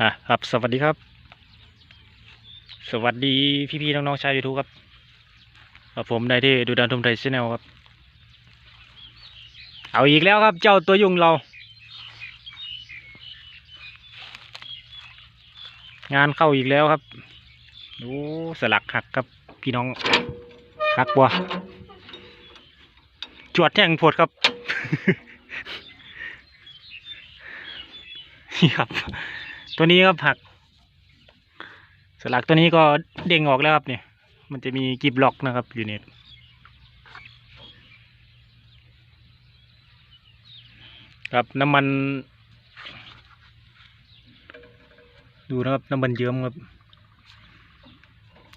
อะครับ สวัสดีครับ สวัสดีพี่ๆน้องๆชาวยูทูบครับกับผมได้ที่ดูดันทุมไทยชแนลครับ เอาอีกแล้วครับ เจ้าตัวยุงเรา งานเข้าอีกแล้วครับโอ้สลักหักครับพี่น้องหักบัวจวดแทงโพดครับนี่ครับ ตัวนี้ครับหัก สลักตัวนี้ก็เด้งออกแล้วครับเนี่ย มันจะมีกิบล็อกนะครับอยู่เนี่ยครับน้ำมัน ดูนะครับน้ำมันเยิ้มครับ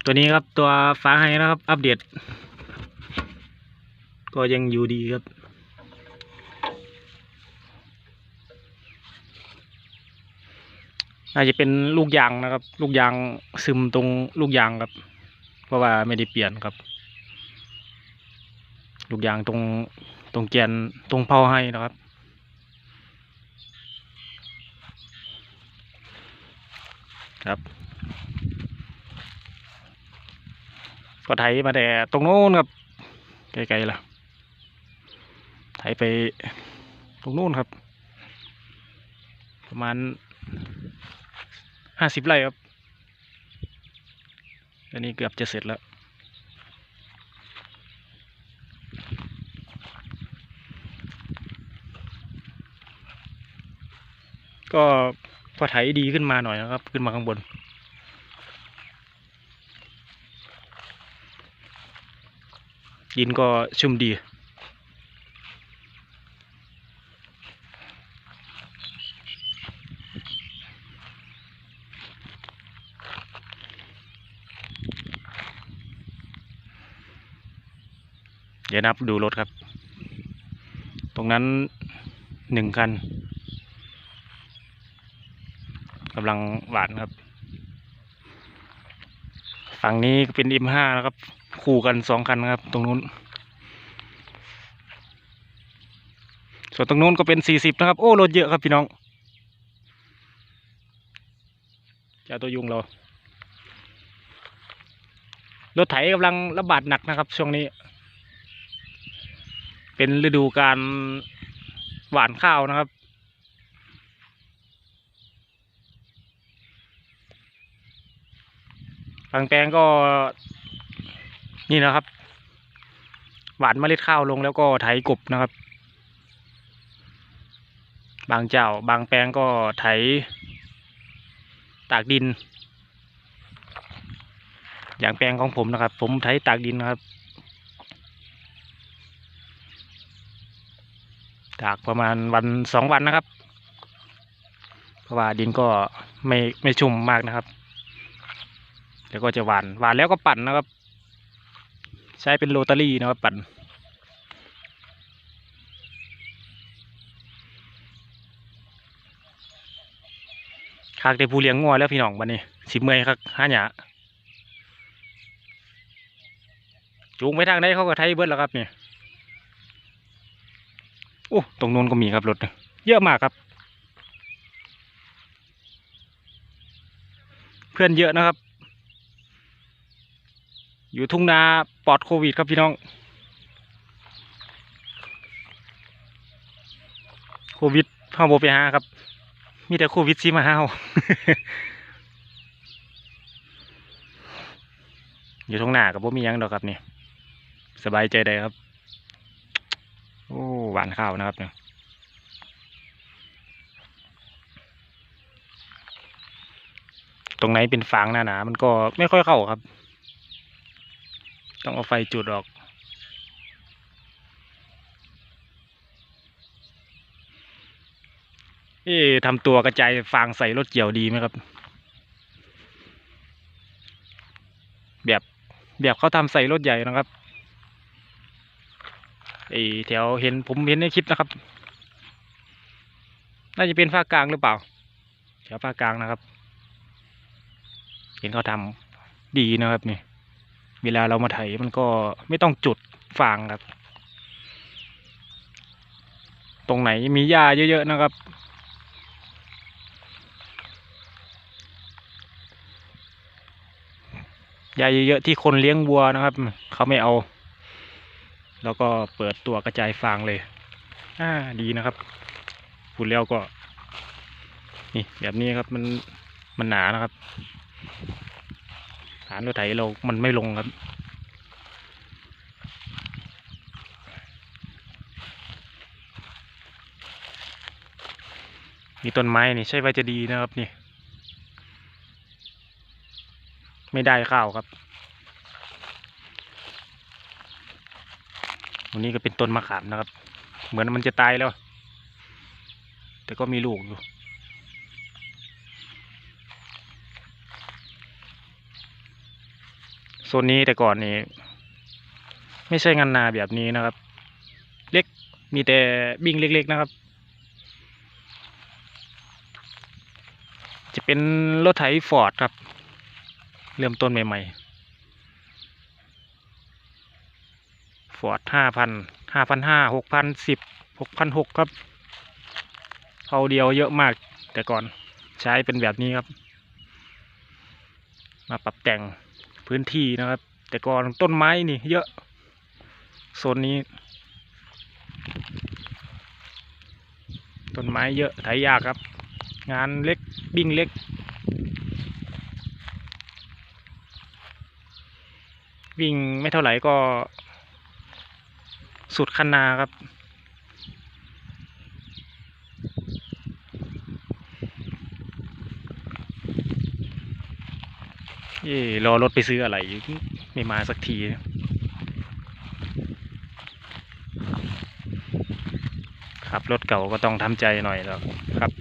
ตัวนี้ครับตัวฟ้าให้นะครับ อัปเดต ก็ยังอยู่ดีครับ น่าจะเป็นลูกยางนะครับ ลูกยางซึมตรงลูกยางครับ เพราะว่าไม่ได้เปลี่ยนครับ ลูกยางตรงตรงแกนตรงเผาให้นะครับ ครับ ก็ไถมาแต่ตรงโน้นครับไกลๆล่ะไถไปตรงโน้นครับ ประมาณ ห้าสิบไร่ครับ อันนี้เกือบจะเสร็จแล้วก็พอไถดีขึ้นมาหน่อยนะครับ ขึ้นมาข้างบน ดินก็ชุ่มดี เดี๋ยวนับดูรถครับ ตรงนั้นหนึ่งคันกำลังหวานครับ ฝั่งนี้เป็น M5 นะครับ คู่กันสองคันครับ ตรงนู้น ส่วนตรงนู้นก็เป็น40นะครับ โอ้รถเยอะครับพี่น้องจ้าตัวยุงเรารถไถกำลังระบาดหนักนะครับ ช่วงนี้ เป็นฤดูการหวานข้าวนะครับ บางแปลงก็นี่นะครับ หวานเมล็ดข้าวลงแล้วก็ไถกบนะครับ บางเจ้าบางแปลงก็ไถตากดิน อย่างแปลงของผมนะครับ ผมไถตากดินนะครับ ตากประมาณวันสองวันนะครับ เพราะว่าดินก็ไม่ไม่ชุ่มมากนะครับ แล้วก็จะหวานหวานแล้วก็ปั่นนะครับ ใช้เป็นโรตารี่นะครับปั่นคากได้ผู้เลี้ยงงัวแล้วพี่น้องบันนี้สิบเมื่อยครับห้าหยาจูงไปทางไหนเขาก็ไทยเบิดแล้วครับเนี่ย โอ้ตรงนู้นก็มีครับรถเยอะมากครับ เพื่อนเยอะนะครับ อยู่ทุ่งนาปลอดโควิดครับพี่น้องโควิดเข้าโบไปหาครับ มีแต่โควิดซีมาห้าอยู่ทุ่งนากับบ่มียังดอกครับนี่สบายใจได้ครับ หวานข้าวนะครับเนี่ยตรงไหนเป็นฟางหนาๆมันก็ไม่ค่อยเข้าครับ ต้องเอาไฟจุดออก เอ๊ทำตัวกระจายฟางใส่รถเกี่ยวดีไหมครับ แบบแบบเขาทำใส่รถใหญ่นะครับ ไอแถวเห็นผมเห็นในคลิปนะครับ น่าจะเป็นภาคกลางหรือเปล่า แถวภาคกลางนะครับ เห็นเขาทำดีนะครับนี่เวลาเรามาไถมันก็ไม่ต้องจุดฟางครับ ตรงไหนมีหญ้าเยอะๆนะครับ หญ้าเยอะๆที่คนเลี้ยงวัวนะครับ เขาไม่เอา แล้วก็เปิดตัวกระจายฟางเลย อ่าดีนะครับพูดแล้วก็ นี่แบบนี้ครับมันมันหนานะครับฐานรถไถเรา มันไม่ลงครับ มีต้นไม้นี่ใช่ว่าจะดีนะครับนี่ ไม่ได้ข้าวครับ วันนี้ก็เป็นต้นมะขามนะครับ เหมือนมันจะตายแล้ว แต่ก็มีลูกอยู่โซนนี้แต่ก่อนนี่ไม่ใช่งานนาแบบนี้นะครับ เล็กมีแต่บิงเล็ก ๆนะครับ จะเป็นรถไถฟอร์ดครับ เริ่มต้นใหม่ ๆ ฟอร์ดห้าพันห้าพันห้าหกพันสิบหกพันหกครับเขาเดียวเยอะมากแต่ก่อนใช้เป็นแบบนี้ครับ มาปรับแต่งพื้นที่นะครับ แต่ก่อนต้นไม้นี่เยอะโซนนี้ ต้นไม้เยอะไถยากครับ งานเล็กบิ้งเล็กวิ่งไม่เท่าไหร่ก็ สุดคันนาครับ เย่รอรถไปซื้ออะไร ไม่มาสักทีขับรถเก่าก็ต้องทำใจหน่อยแล้วครับ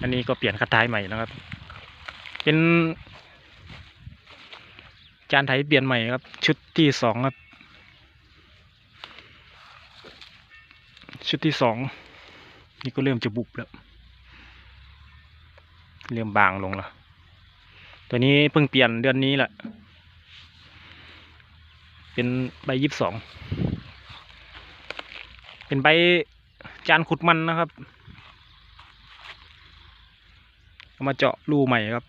อันนี้ก็เปลี่ยนคัดท้ายใหม่นะครับ เป็น จานไถเปลี่ยนใหม่ครับ ชุดที่สองครับ ชุดที่สองนี่ก็เริ่มจะบุบแล้ว เริ่มบางลงแล้ว ตัวนี้เพิ่งเปลี่ยนเดือนนี้แหละ เป็นใบยี่สิบสอง เป็นใบจานขุดมันนะครับ เอามาเจาะรูใหม่ครับ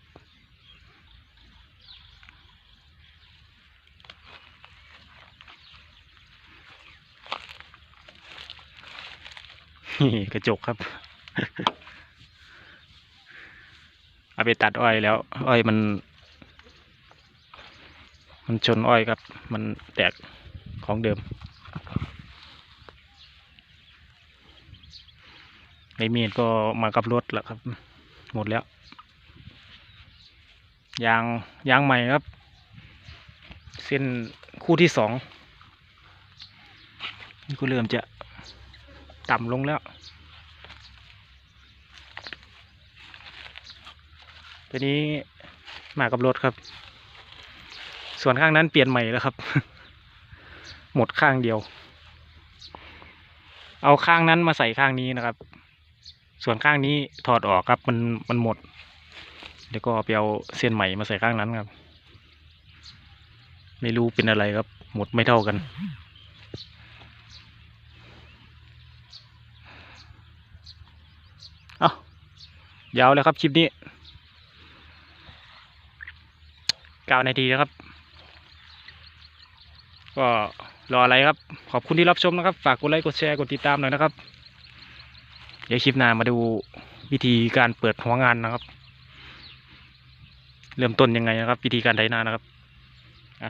นี่กระจกครับ เอาไปตัดอ้อยแล้ว อ้อยมัน มันชนอ้อยครับ มันแตกของเดิม ในมีดก็มากับรถแล้วครับ หมดแล้ว ยางยางใหม่ครับ เส้นคู่ที่สองนี่ก็เริ่มจะ ต่ำลงแล้ว ตัวนี้มากับรถครับ ส่วนข้างนั้นเปลี่ยนใหม่แล้วครับ หมดข้างเดียว เอาข้างนั้นมาใส่ข้างนี้นะครับ ส่วนข้างนี้ถอดออกครับ มันมันหมด เดี๋ยวก็ไปเอาเส้นใหม่มาใส่ข้างนั้นครับ ไม่รู้เป็นอะไรครับ หมดไม่เท่ากัน เอา ยาวเลยครับคลิปนี้เก้านาทีนะครับ ก็รออะไรครับ ขอบคุณที่รับชมนะครับ ฝากกดไลค์กดแชร์กดติดตามหน่อยนะครับ เดี๋ยวคลิปหน้ามาดูวิธีการเปิดหัวงานนะครับ เริ่มต้นยังไงนะครับ วิธีการไถนานะครับอ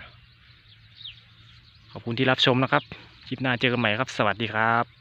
ขอบคุณที่รับชมนะครับ คลิปหน้าเจอกันใหม่ครับ สวัสดีครับ